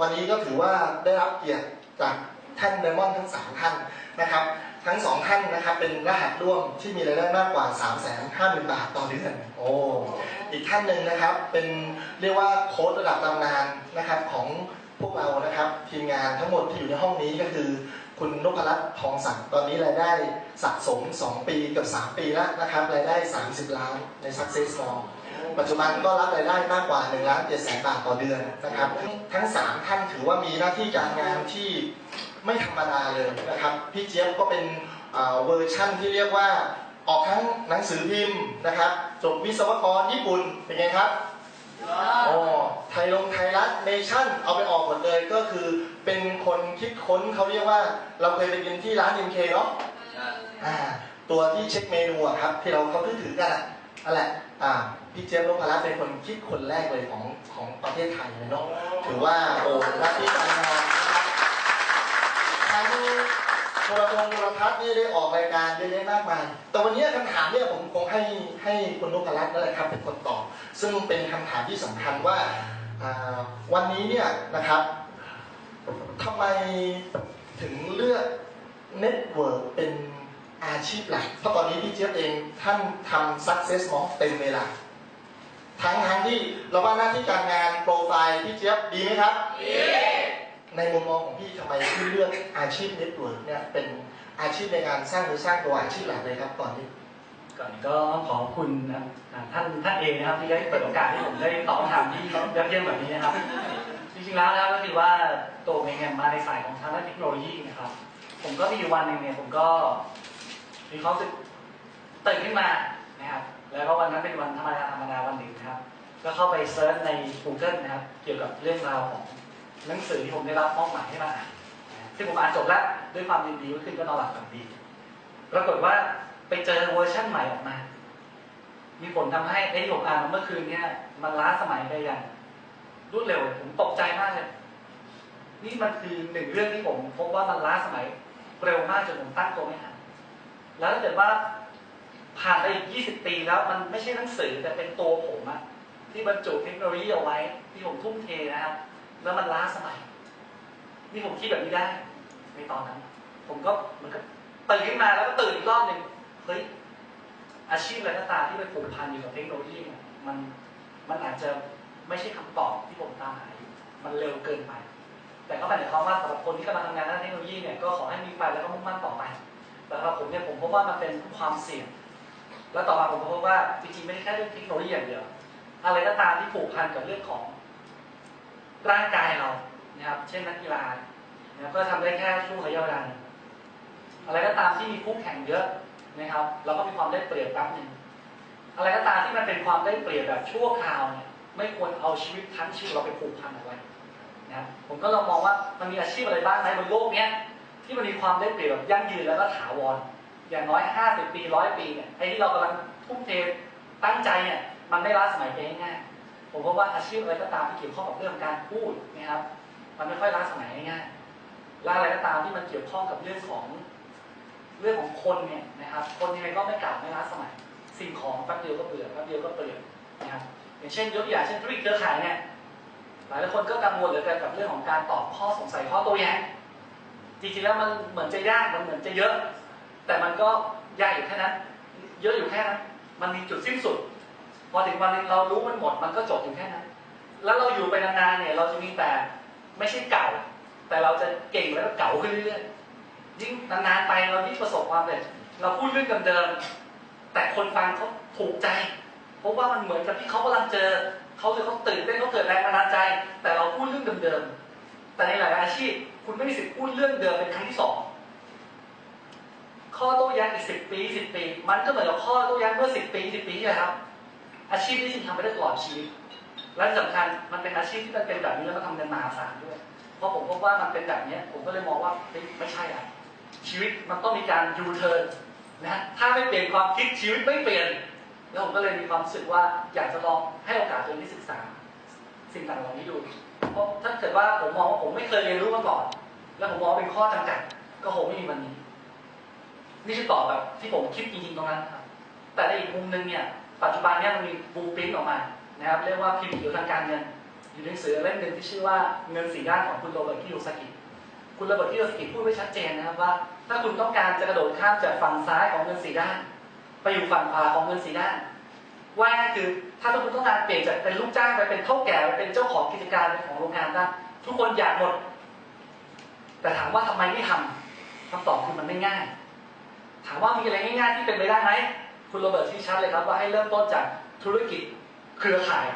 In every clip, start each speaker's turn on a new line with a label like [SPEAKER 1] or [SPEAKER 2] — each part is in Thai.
[SPEAKER 1] วันนี้ก็ถือว่าได้รับเกียรติจากท่านไดมอนด์ทั้งสามท่านนะครับ ทั้งสองท่านนะครับเป็นรหัสร่วมที่มีรายได้มากกว่า 3 5 0 0 0 0 บาทต่อเดือน โอ้ อีกท่านหนึ่งนะครับเป็นเรียกว่าโค้ดระดับตำนานนะครับของพวกเรานะครับทีมงานทั้งหมดที่อยู่ในห้องนี้ก็คือ คุณนพรัตน์ทองสังตอนนี้รายได้สะสม 2 ปีกับ 3 ปีแล้วนะครับรายได้ 30 ล้านใน Success Store ปัจจุบันก็รับรายได้มากกว่า1ล้าน7แสนบาทต่อเดือนนะครับ ทั้ง 3 ท่านถือว่ามีหน้าที่การงานที่ไม่ธรรมดาเลยนะครับ พี่เจี๊ยบก็เป็นอ่าเวอร์ชั่นที่เรียกว่าออกทั้งหนังสือพิมพ์นะครับ จบวิศวกรญี่ปุ่นเป็นไงครับโอ้ไทยลงไทยรัฐเนชั่นเอาไปออกหมดเลยก็คือเป็นคนคิดค้นเขาเรียกว่า เราเคยไปกินที่ร้าน MK เนาะอ่าตัวที่เช็คเมนูอะครับ ที่เราเขาถือถือกันอะนั่นแหละ อ่าพี่เจี๊ยบนพรัตน์เป็นคนคิดคนแรกเลยของของประเทศไทยเลยเนาะถือว่าโอ้หน้าที่การงานนะครับทั้งโทรทัศน์โทรทัศน์นี่ได้ออกรายการเยอะแยะมากมายแต่วันนี้คำถามเนี่ยผมคงให้ให้คุณนพรัตน์นั่นแหละครับเป็นคนตอบซึ่งเป็นคำถามที่สำคัญว่าอ่าวันนี้เนี่ยนะครับทำไมถึงเลือกเน็ตเวิร์กเป็น อาชีพหลัก เพราะตอนนี้พี่เจี๊ยบเองท่านทำ success มอเต็มเวลา ทั้งทั้งที่เราว่าหน้าที่การงานโปรไฟล์พี่เจี๊ยบดีไหมครับ ดีในมุมมองของพี่ทำไมพี่เลือกอาชีพเน็ตเวิร์กเนี่ยเป็นอาชีพในการสร้างหรือสร้างตัวอาชีพหลักเลยครับตอนนี้
[SPEAKER 2] ก่อนก็ขอบคุณนะท่านท่านเองนะครับที่ได้เปิดโอกาสให้ผมได้ตอบคำถามที่ยอดเยี่ยมแบบนี้นะครับจริงๆแล้วนะครับก็คือว่าตัวเองเนี่ยมาในสายของทางด้านเทคโนโลยีนะครับผมก็มีวันหนึ่งเนี่ยผมก็ มีความรู้สึกตื่นขึ้นมานะครับ แล้วก็วันนั้นเป็นวันธรรมดาธรรมดาวันหนึ่งนะครับ ก็เข้าไปเซิร์ชใน Google นะครับ เกี่ยวกับเรื่องราวของหนังสือที่ผมได้รับมอบหมายให้มาอ่านซึ่งผมอ่านจบแล้วด้วยความยินดีก็ขึ้นก็นอนหลับฝันดี ปรากฏว่าไปเจอเวอร์ชั่นใหม่ออกมา มีผลทำให้ไอ้ที่ผมอ่านเมื่อคืนเนี่ยมันล้าสมัยไปอย่างรวดเร็วผมตกใจมากเลย นี่มันคือหนึ่งเรื่องที่ผมพบว่ามันล้าสมัยเร็วมากจนผมตั้งตัวไม่ทัน แล้วถ้าเกิดว่าผ่านไปอีก 20 ปีแล้วมันไม่ใช่หนังสือแต่เป็นตัวผมอะที่บรรจุเทคโนโลยีเอาไว้ ที่ผมทุ่มเทนะครับ แล้วมันล้าสมัย นี่ผมคิดแบบนี้ได้ ในตอนนั้น ผมก็มันก็ตื่นขึ้นมาแล้วก็ตื่นอีกรอบหนึ่งเฮ้ยอาชีพอะไรก็ตามที่ไปผูกพันอยู่กับเทคโนโลยีเนี่ยมันมันอาจจะไม่ใช่คำตอบที่ผมตามหาอยู่มันเร็วเกินไป แต่ก็หมายความว่าสำหรับคนที่กำลังทำงานด้านเทคโนโลยีเนี่ยก็ขอให้มีไฟแล้วก็มุ่งมั่นต่อไป แต่สำหรับผมเนี่ยผมพบว่ามันเป็นความเสี่ยง แล้วต่อมาผมพบว่าจริงๆไม่ใช่แค่เรื่องเทคโนโลยีอย่างเดียว อะไรก็ตามที่ผูกพันกับเรื่องของร่างกายเรานะครับ เช่นนักกีฬานะครับก็ทำได้แค่ช่วงระยะเวลานอะไรก็ตามที่มีคู่แข่งเยอะนะครับ เราก็มีความได้เปรียบแป๊บหนึ่งอะไรก็ตามที่มันเป็นความได้เปรียบแบบชั่วคราวเนี่ยไม่ควรเอาชีวิตทั้งชีวิตเราไปผูกพันเอาไว้นะครับผมก็ลองมองว่ามันมีอาชีพอะไรบ้างในบนโลกเนี้ย ที่มันมีความได้เปรียบแบบยั่งยืนแล้วก็ถาวร อย่างน้อย 50 ปีร้อยปีเนี่ยไอ้ที่เรากำลังทุ่มเทตั้งใจเนี่ยมันไม่ล้าสมัยไปง่ายผมพบว่าอาชีพอะไรก็ตามที่เกี่ยวข้องกับเรื่องการพูดนะครับมันไม่ค่อยล้าสมัยง่ายๆและอะไรก็ตามที่มันเกี่ยวข้องกับเรื่องของเรื่องของคนเนี่ยนะครับ คนยังไงก็ไม่เก่าไม่ล้าสมัย สิ่งของแป๊บเดียวก็เบื่อแป๊บเดียวก็เปลี่ยนนะครับอย่างเช่นยกตัวอย่างเช่นธุรกิจเครือข่ายเนี่ยหลายคนก็กังวลเหลือเกินกับเรื่องของการตอบข้อสงสัยข้อโต้แย้ง จริงๆแล้วมันเหมือนจะยากมันเหมือนจะเยอะ แต่มันก็ยากอยู่แค่นั้น เยอะอยู่แค่นั้น มันมีจุดสิ้นสุด พอถึงวันนึงเรารู้มันหมด มันก็จบอยู่แค่นั้น แล้วเราอยู่ไปนานๆเนี่ย เราจะมีแต่ไม่ใช่เก่า แต่เราจะเก่งแล้วก็เก่าขึ้นเรื่อยๆยิ่งนานๆไปเรายิ่งประสบความสำเร็จเราพูดเรื่องเดิมๆแต่คนฟังเขาถูกใจเพราะว่ามันเหมือนกับที่เขากำลังเจอเขาเลยเขาตื่นเต้นเขาเกิดแรงบันดาลใจ แต่เราพูดเรื่องเดิมๆแต่ในหลายอาชีพ คุณไม่มีสิทธิ์พูดเรื่องเดิมเป็นครั้งที่สองข้อโต้แย้งอีกสิบปีสิบปี มันก็เหมือนกับข้อโต้แย้งเมื่อสิบปีสิบปีที่แล้วครับอาชีพที่จริงทำไปได้ตลอดชีวิตและที่สำคัญมันเป็นอาชีพที่มันเป็นแบบนี้แล้วก็ทำเงินมหาศาลด้วย เพราะผมพบว่ามันเป็นแบบนี้ผมก็เลยมองว่าไม่ใช่อะชีวิตมันต้องมีการยูเทิร์นนะถ้าไม่เปลี่ยนความคิดชีวิตไม่เปลี่ยน แล้วผมก็เลยมีความรู้สึกว่าอยากจะลองให้โอกาสตัวเองได้ศึกษา สิ่งต่างๆเหล่านี้ดู เพราะถ้าเกิดว่าผมมองว่าผมไม่เคยเรียนรู้มาก่อน แล้วผมมองเป็นข้อจำกัด ก็คงไม่มีวันนี้ นี่คือตอบแบบที่ผมคิดจริงๆตรงนั้นครับ แต่ในอีกมุมหนึ่งเนี่ย ปัจจุบันเนี่ยมันมีบูปินออกมา นะครับ เรียกว่าพิมพ์เกี่ยวทางการเงิน อยู่ในหนังสือเล่มหนึ่งที่ชื่อว่าเงินสีด้านของคุณโรเบิร์ตคิโยซากิ คุณโรเบิร์ตคิโยซากิพูดไว้ชัดเจนนะครับว่า ถ้าคุณต้องการจะกระโดดข้ามจากฝั่งซ้ายของเงินสีด้าน ไปอยู่ฝั่งขวาของเงินสีด้าน ว่าคือ ถ้าคุณต้องการเปลี่ยนจากเป็นลูกจ้างไปเป็นเท่าแก่ไปเป็นเจ้าของกิจการเป็นของโรงงานได้ทุกคนอยากหมด แต่ถามว่าทำไมไม่ทำคำตอบคือมันไม่ง่าย ถามว่ามีอะไรง่ายๆที่เป็นไปได้ไหมคุณโรเบิร์ตชี้ชัดเลยครับว่าให้เริ่มต้นจากธุรกิจเครือข่าย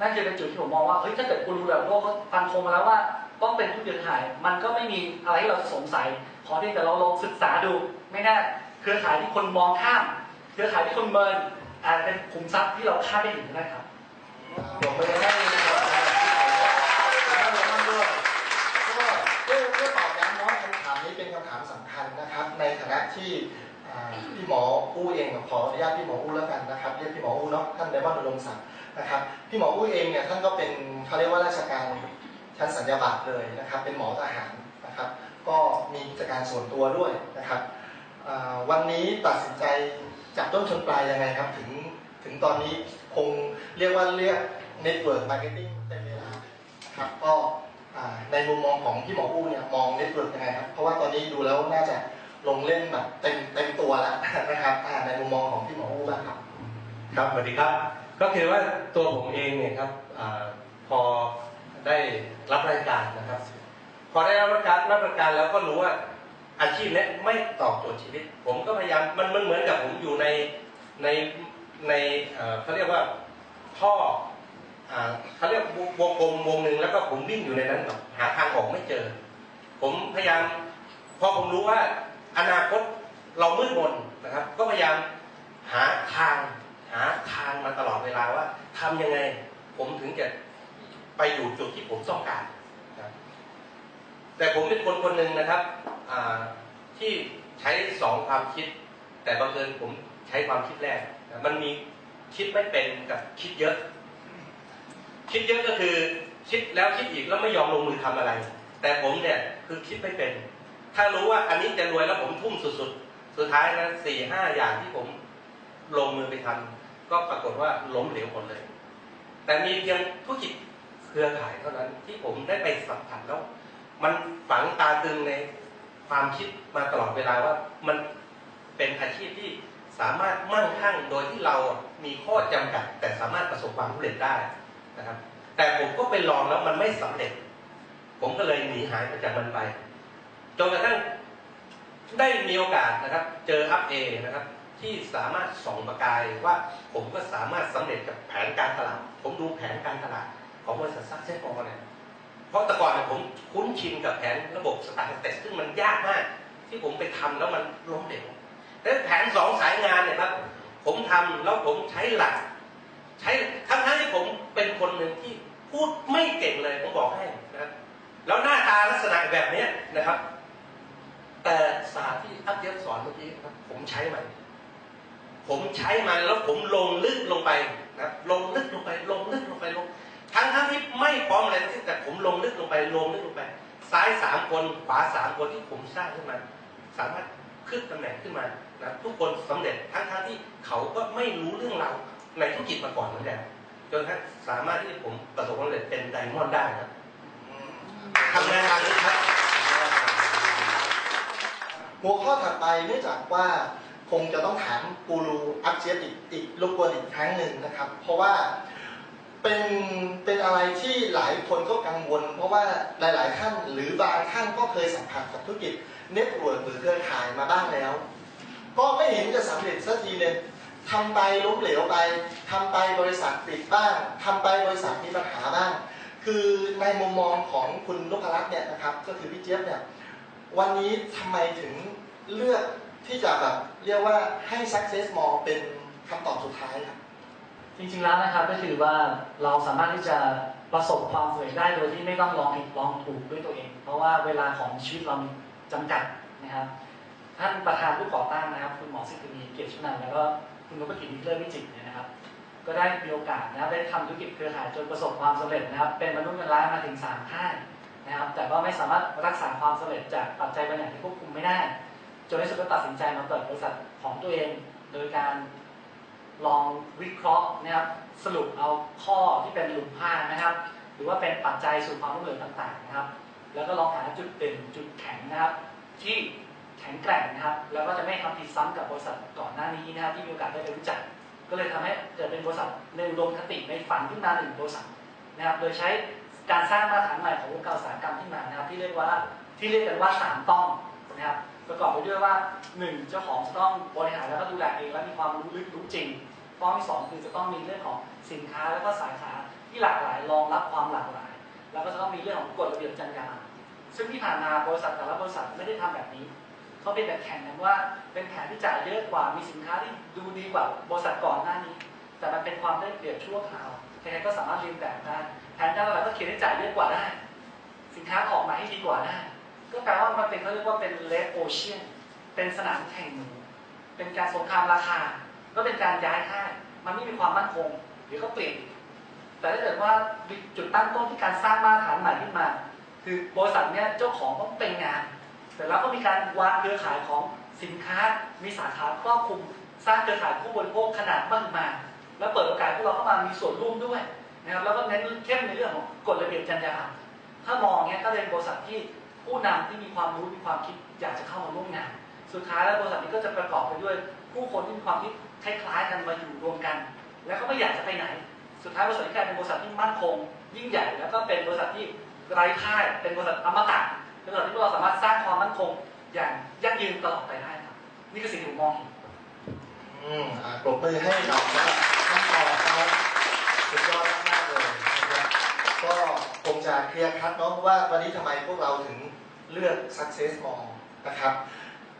[SPEAKER 2] นั่นคือเป็นจุดที่ผมมองว่าเฮ้ยถ้าเกิดคุณรู้แบบโลกเขาฟันธงมาแล้วว่าต้องเป็นธุรกิจเครือข่าย มันก็ไม่มีอะไรให้เราสงสัย ขอเพียงแต่เราลองศึกษาดู ไม่แน่เครือข่ายที่คนมองข้าม เครือข่ายที่คนเมิน อาจจะเป็นขุมทรัพย์ที่เราคาดไม่ถึงก็ได้ครับ
[SPEAKER 1] ผมไม่ได้นะครับท่านท่านด้วยก็เพื่อเพื่อตอบย้ำเนาะคำถามนี้เป็นคำถามสำคัญนะครับ ในฐานะที่อ่าพี่หมออู้เองขออนุญาตพี่หมออู้แล้วกันนะครับเรียกพี่หมออู้เนาะท่านไดมอนด์อุดมศักดิ์นะครับพี่หมออู้เองเนี่ยท่านก็เป็นเขาเรียกว่าราชการชั้นสัญญาบัตรเลยนะครับ เป็นหมอทหารนะครับ ก็มีกิจการส่วนตัวด้วยนะครับอ่าวันนี้ตัดสินใจ จับต้นชนปลายยังไงครับ ถึงถึงตอนนี้คงเรียกว่าเรียก Network Marketing เต็มเวลาครับก็ในมุมมองของพี่หมออู้เนี่ยมอง Network ยังไงครับ เพราะว่าตอนนี้ดูแล้วน่าจะลงเล่นแบบเต็มเต็มตัวแล้วนะครับในมุมมองของพี่หมออู้บ้างครับ
[SPEAKER 3] ครับสวัสดีครับ ก็คือว่าตัวผมเองเนี่ยครับอพอได้รับรายการนะครับ พอได้รับรายการรับรายการแล้วก็รู้ว่า อาชีพนี้ไม่ตอบโจทย์ชีวิต ผมก็พยายามมันมันเหมือนกับผมอยู่ในในในเขาเรียกว่าท่อเขาเรียกวงกลมวงหนึ่งแล้วก็ผมวิ่งอยู่ในนั้นแบบหาทางออกไม่เจอ ผมพยายามพอผมรู้ว่าอนาคตเรามืดมนนะครับ ก็พยายามหาทางหาทางมาตลอดเวลาว่าทำยังไงผมถึงจะไปอยู่จุดที่ผมต้องการแต่ผมเป็นคนคนหนึ่งนะครับ ที่ใช้สองความคิด แต่บังเอิญผมใช้ความคิดแรก มันมีคิดไม่เป็นกับคิดเยอะ คิดเยอะก็คือคิดแล้วคิดอีกแล้วไม่ยอมลงมือทำอะไร แต่ผมเนี่ยคือคิดไม่เป็น ถ้ารู้ว่าอันนี้จะรวยแล้วผมทุ่มสุดๆ สุดท้ายนะสี่ห้าอย่างที่ผมลงมือไปทำก็ปรากฏว่าล้มเหลวหมดเลย แต่มีเพียงธุรกิจเครือข่ายเท่านั้นที่ผมได้ไปสัมผัสแล้ว มันฝังตาตึงใน ความคิดมาตลอดเวลาว่ามันเป็นอาชีพที่สามารถมั่งคั่งโดยที่เรามีข้อจำกัด แต่สามารถประสบความสำเร็จได้นะครับ แต่ผมก็ไปลองแล้วมันไม่สำเร็จ ผมก็เลยหนีหายไปจากมันไปจนกระทั่งได้มีโอกาสนะครับ เจออัพเอนะครับ ที่สามารถส่องประกายว่าผมก็สามารถสำเร็จกับแผนการตลาด ผมดูแผนการตลาดของบริษัทซักเซสมอลเนี่ย เพราะแต่ก่อนเนี่ยผมคุ้นชินกับแผนระบบสตาร์เตสซึ่งมันยากมาก ที่ผมไปทำแล้วมันล้มเหลวแต่แผนสองสายงานเนี่ยครับ ผมทำแล้วผมใช้หลัก ใช้ทั้งทั้งที่ผมเป็นคนหนึ่งที่พูดไม่เก่งเลยผมบอกให้นะครับแล้วหน้าตาลักษณะแบบเนี้ยนะครับ แต่ศาสตร์ที่อัพเดสอนเมื่อกี้นะครับ ผมใช้มันผมใช้มันแล้วผมลงลึกลงไปนะครับลงลึกลงไป ลงลึกลงไปลง ทั้งทั้งที่ไม่พร้อมอะไรทั้งสิ้นแต่ผมลงลึกลงไปลงลึกลงไป ซ้ายสามคนขวาสามคนที่ผมสร้างขึ้นมา สามารถขึ้นตำแหน่งขึ้นมานะทุกคนสำเร็จทั้งทั้งที่เขาก็ไม่รู้เรื่องราวในธุรกิจมาก่อนเหมือนกันจนทั่งสามารถที่ผมประสบความสำเร็จเป็นไดมอนด์ได้ครับทำงานทางนี้ครับ
[SPEAKER 1] หัวข้อถัดไปเนื่องจากว่าคงจะต้องถามกูรูอัพเชียอีกอีกรบกวนอีกครั้งหนึ่งนะครับ เพราะว่า เป็นเป็นอะไรที่หลายคนก็กังวล เพราะว่าหลาย ๆ ท่านหรือบางท่านก็เคยสัมผัสกับธุรกิจเน็ตเวิร์กหรือเครือข่ายมาบ้างแล้ว ก็ไม่เห็นจะสำเร็จสักทีเลยทำไปล้มเหลวไปทำไปบริษัทปิดบ้างทำไปบริษัทมีปัญหาบ้าง คือในมุมมองของคุณนพรัตน์เนี่ยนะครับ ก็คือพี่เจี๊ยบเนี่ยวันนี้ทำไมถึงเลือกที่จะแบบเรียกว่าให้ success more เป็นคำตอบสุดท้ายครับ
[SPEAKER 2] จริงๆแล้วนะครับก็คือว่าเราสามารถที่จะประสบความสำเร็จได้โดยที่ไม่ต้องลองผิดลองถูกด้วยตัวเอง เพราะว่าเวลาของชีวิตเรามีจำกัดนะครับ ท่านประธานผู้ก่อตั้งนะครับ คุณหมอสิทธินีเกียรติชนันแล้วก็คุณนพกิจวิเลิศวิจิตรเนี่ยนะครับ ก็ได้มีโอกาสนะครับได้ทำธุรกิจเครือข่ายจนประสบความสำเร็จนะครับ เป็นมนุษย์เงินล้านมาถึงสามค่ายนะครับ แต่ก็ไม่สามารถรักษาความสำเร็จจากปัจจัยบางอย่างที่ควบคุมไม่ได้จนในที่สุดก็ตัดสินใจมาเปิดบริษัทของตัวเอง โดยการ ลองวิเคราะห์นะครับสรุปเอาข้อที่เป็นหลุมพรานะครับ หรือว่าเป็นปัจจัยสู่ความล้มเหลวต่างๆนะครับ แล้วก็ลองหาจุดเด่นจุดแข็งนะครับ ที่แข็งแกร่งนะครับ แล้วก็จะไม่ทำผิดซ้ำกับบริษัทก่อนหน้านี้นะครับ ที่มีโอกาสได้ไปรู้จัก ก็เลยทำให้เกิดเป็นบริษัทในอุดมคติในฝันขึ้นมาหนึ่งบริษัทนะครับ โดยใช้การสร้างมาตรฐานใหม่ของวงการอุตสาหกรรมขึ้นมานะครับ ที่เรียกว่าที่เรียกกันว่าสามต้องนะครับประกอบไปด้วยว่าหนึ่งเจ้าของจะต้องบริหารแล้วก็ดูแลเองและมีความรู้ลึกรู้จริง ต้องที่สองคือจะต้องมีเรื่องของสินค้าแล้วก็สาขาที่หลากหลายรองรับความหลากหลาย แล้วก็จะต้องมีเรื่องของกฎระเบียบจรรยาบรรณซึ่งที่ผ่านมาบริษัทแต่ละบริษัทไม่ได้ทำแบบนี้เขาเป็นแบบแข่งกันว่าเป็นแผนที่จ่ายเยอะกว่ามีสินค้าที่ดูดีกว่าบริษัทก่อนหน้านี้ แต่มันเป็นความได้เปรียบชั่วคราวใครๆก็สามารถเรียนแบบได้แผนการตลาดก็เขียนให้จ่ายเยอะกว่าได้ สินค้าออกมาให้ดีกว่าได้ก็แปลว่ามันเป็นเขาเรียกว่าเป็นเลดโอเชียนเป็นสนามแข่งหมูเป็นการสงครามราคา ก็เป็นการย้ายค่ายมันไม่มีความมั่นคงเดี๋ยวก็เปลี่ยน แต่ถ้าเกิดว่าจุดตั้งต้นที่การสร้างมาตรฐานใหม่ขึ้นมา คือบริษัทเนี้ยเจ้าของต้องเป็นงาน แต่แล้วก็มีการวางเครือข่ายของสินค้า มีสาขาครอบคลุม สร้างเครือข่ายผู้บริโภคขนาดมากมา แล้วเปิดโอกาสพวกเราเข้ามามีส่วนร่วมด้วยนะครับแล้วก็เน้นเข้มในเรื่องของกฎระเบียบจรรยาบรรณถ้ามองเนี้ยก็เป็นบริษัทที่ผู้นำที่มีความรู้มีความคิดอยากจะเข้ามาร่วมงาน สุดท้ายแล้วบริษัทนี้ก็จะประกอบไปด้วยผู้คนที่มีความคิด คล้ายๆกันมาอยู่รวมกัน แล้วก็ไม่อยากจะไปไหน สุดท้ายบริษัทนี้กลายเป็นบริษัทที่มั่นคง ยิ่งใหญ่แล้วก็เป็นบริษัทที่ไร้ค่ายเป็นบริษัทอมตะเป็นบริษัทที่พวกเราสามารถสร้างความมั่นคงอย่างยั่งยืนตลอดไปได้ครับ นี่คือสิ่งที่ผมมองเห็น
[SPEAKER 1] อืมอ่าปรบมือให้เราสำหรับขั้นตอนนะครับสุดยอดมากๆเลยนะครับก็คงจะเคลียร์คัดเนาะว่าวันนี้ทำไมพวกเราถึงเลือก success mall นะครับ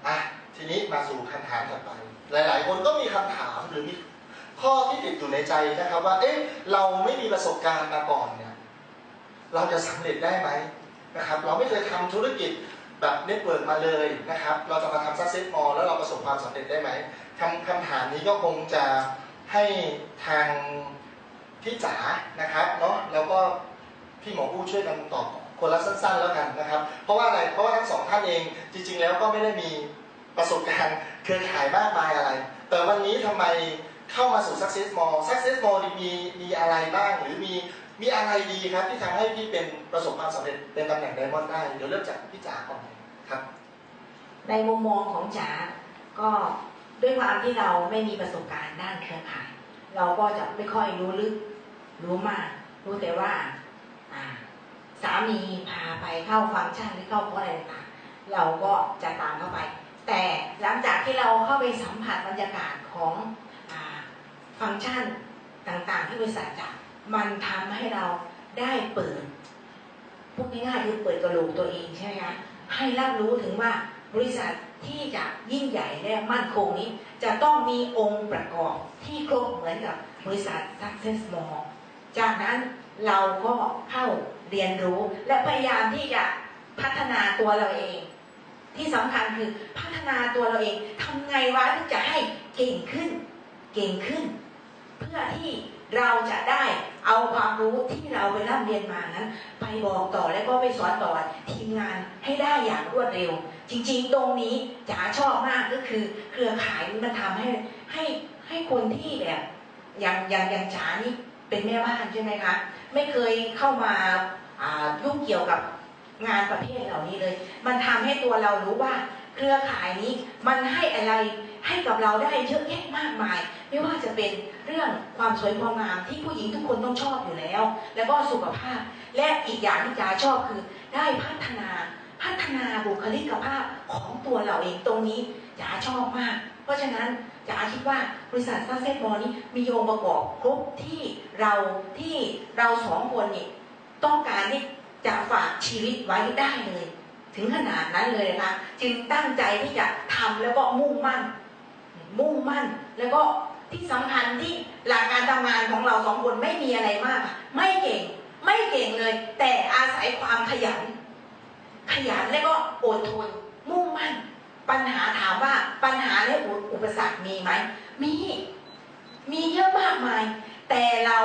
[SPEAKER 1] อะ ทีนี้มาสู่คำถามถัดไป หลาย ๆ คนก็มีคำถามหรือมีข้อที่ติดอยู่ในใจนะครับ ว่า เอ๊ะ เราไม่มีประสบการณ์มาก่อนเนี่ย เราจะสำเร็จได้ไหมนะครับ เราไม่เคยทำธุรกิจแบบเน็ตเวิร์กมาเลยนะครับ เราจะมาทำ success mall แล้วเราประสบความสำเร็จได้ไหมคำคำถามนี้ก็คงจะให้ทางพี่จ๋านะครับเนาะแล้วก็พี่หมอผู้ช่วยกันตอบคนละสั้น ๆ แล้วกันนะครับ เพราะว่าอะไรเพราะว่าทั้งสองท่านเองจริง ๆ แล้วก็ไม่ได้มี ประสบการณ์เครือข่ายมากมายอะไร แต่วันนี้ทำไมเข้ามาสู่ Success Mall Success Mall มีมีอะไรบ้างหรือมีมีอะไรดีครับที่ทำให้พี่เป็นประสบความสำเร็จเป็นตำแหน่งไดมอนด์ได้ เดี๋ยวเริ่มจากพี่จ๋าก่อนครับ
[SPEAKER 4] ในมุมมองของจ๋าก็ด้วยความที่เราไม่มีประสบการณ์ด้านเครือข่าย เราก็จะไม่ค่อยรู้ลึกรู้มาก รู้แต่ว่าสามีพาไปเข้าฟังก์ชันหรือเข้าคอร์สอะไรต่างเราก็จะตามเข้าไป แต่หลังจากที่เราเข้าไปสัมผัสบรรยากาศของอฟังก์ชันต่างๆ ที่บริษัทจัดมันทำให้เราได้เปิดพูดง่ายๆคือเปิดกระโหลกตัวเองใช่ไหมคะให้รับรู้ถึงว่าบริษัทที่จะยิ่งใหญ่และมั่นคงนี้ จะต้องมีองค์ประกอบที่ครบเหมือนกับบริษัท Success Mall จากนั้นเราก็เข้าเรียนรู้และพยายามที่จะพัฒนาตัวเราเอง ที่สำคัญคือพัฒนาตัวเราเองทำไงวะที่จะให้เก่งขึ้น เก่งขึ้น เพื่อที่เราจะได้เอาความรู้ที่เราไปร่ำเรียนมานั้น ไปบอกต่อแล้วก็ไปสอนต่อทีมงานให้ได้อย่างรวดเร็ว จริง ๆ ตรงนี้จ๋าชอบมากก็คือ เครือข่ายมันทำให้ให้ให้คนที่แบบอย่างอย่างอย่างจ๋านี่เป็นแม่บ้านใช่ไหมคะ ไม่เคยเข้ามายุ่งเกี่ยวกับ งานประเภทเหล่านี้เลย มันทำให้ตัวเรารู้ว่าเครือข่ายนี้มันให้อะไรให้กับเราได้เยอะแยะมากมาย ไม่ว่าจะเป็นเรื่องความสวยความงามที่ผู้หญิงทุกคนต้องชอบอยู่แล้ว แล้วก็สุขภาพ และอีกอย่างที่จ๋าชอบคือได้พัฒนาพัฒนาบุคลิกภาพของตัวเราเองตรงนี้จ๋าชอบมาก เพราะฉะนั้นจ๋าคิดว่าบริษัทซักเซตบอลนี้มีองค์ประกอบครบที่เราที่เราสองคนนี่ต้องการที่ จะฝากชีวิตไว้ได้เลย ถึงขนาดนั้นเลยนะจึงตั้งใจที่จะทำแล้วก็มุ่งมั่น มุ่งมั่นแล้วก็ที่สำคัญที่หลักการทำงานของเราสองคนไม่มีอะไรมาก ไม่เก่งไม่เก่งเลย แต่อาศัยความขยัน ขยันแล้วก็อดทน มุ่งมั่น ปัญหาถามว่าปัญหาและอุปสรรคมีไหมมี มีเยอะมากมาย แต่เรา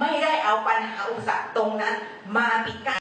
[SPEAKER 4] ไม่ได้เอาปัญหาอุปสรรคตรงนั้น มาปิดกั้น